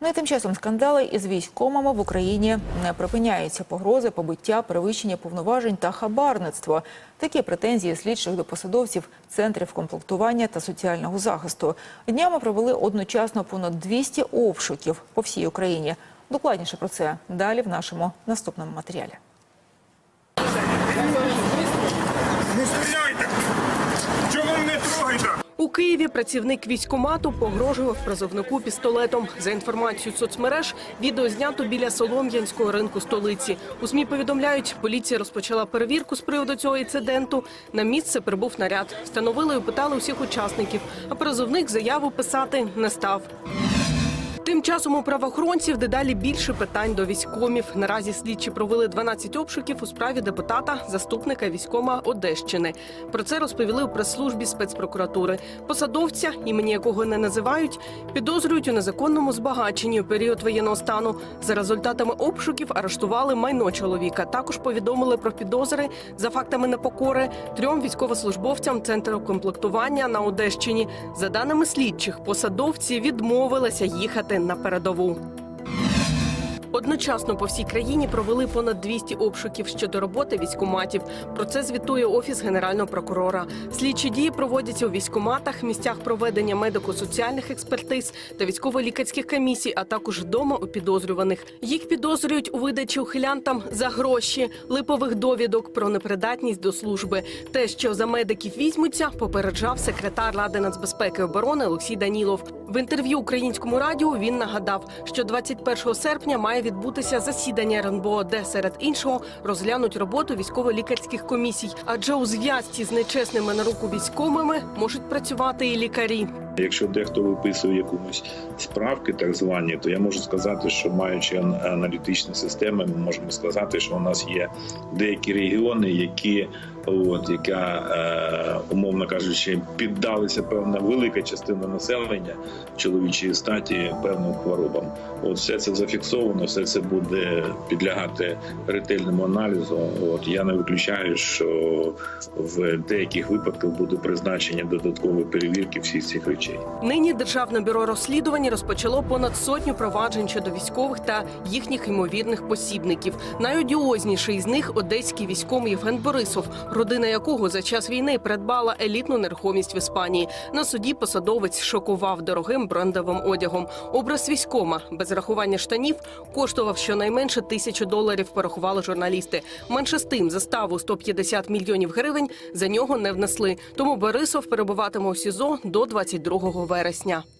Ну тим часом скандали із військомами в Україні не припиняються. Погрози, побиття, перевищення повноважень та хабарництво. Такі претензії слідчих до посадовців центрів комплектування та соціального захисту. Днями провели одночасно понад 200 обшуків по всій Україні. Докладніше про це далі в нашому наступному матеріалі. Києві працівник військкомату погрожував призовнику пістолетом. За інформацією соцмереж, відео знято біля Солом'янського ринку столиці. У СМІ повідомляють, поліція розпочала перевірку з приводу цього інциденту. На місце прибув наряд. Встановили і питали усіх учасників, а призовник заяву писати не став. Тим часом у правоохоронців дедалі більше питань до військомів. Наразі слідчі провели 12 обшуків у справі депутата, заступника військома Одещини. Про це розповіли у прес-службі спецпрокуратури. Посадовця, імені якого не називають, підозрюють у незаконному збагаченні у період воєнного стану. За результатами обшуків арештували майно чоловіка. Також повідомили про підозри за фактами непокори трьом військовослужбовцям центру комплектування на Одещині. За даними слідчих, посадовці відмовилися їхати на передову. Одночасно по всій країні провели понад 200 обшуків щодо роботи військоматів. Про це звітує офіс генерального прокурора. Слідчі дії проводяться у військоматах, місцях проведення медико-соціальних експертиз та військово-лікарських комісій, а також вдома у підозрюваних. Їх підозрюють у видачі ухилянтам за гроші, липових довідок про непридатність до служби. Те, що за медиків візьмуться, попереджав секретар Ради нацбезпеки і оборони Олексій Данілов. В інтерв'ю українському радіо він нагадав, що 21 серпня має відбутися засідання РНБО, де серед іншого розглянуть роботу військово-лікарських комісій. Адже у зв'язці з нечесними на руку військовими можуть працювати і лікарі. Якщо дехто виписує якомусь справки, так звані, то я можу сказати, що маючи аналітичні системи, ми можемо сказати, що у нас є деякі регіони, які от яка е, умовно кажучи, піддалися певна велика частина населення чоловічої статі певним хворобам. От все це зафіксовано, все це буде підлягати ретельному аналізу. От я не виключаю, що в деяких випадках буде призначення додаткової перевірки всіх цих речей. Нині Державне бюро розслідувань розпочало понад сотню проваджень щодо військових та їхніх ймовірних посібників. Найодіозніший з них одеський військовий Євген Борисов, родина якого за час війни придбала елітну нерухомість в Іспанії. На суді посадовець шокував дорогим брендовим одягом. Образ військома без рахування штанів коштував щонайменше тисячу доларів. Порахували журналісти. Менше з тим заставу 150 мільйонів гривень за нього не внесли. Тому Борисов перебуватиме у СІЗО до 22 вересня.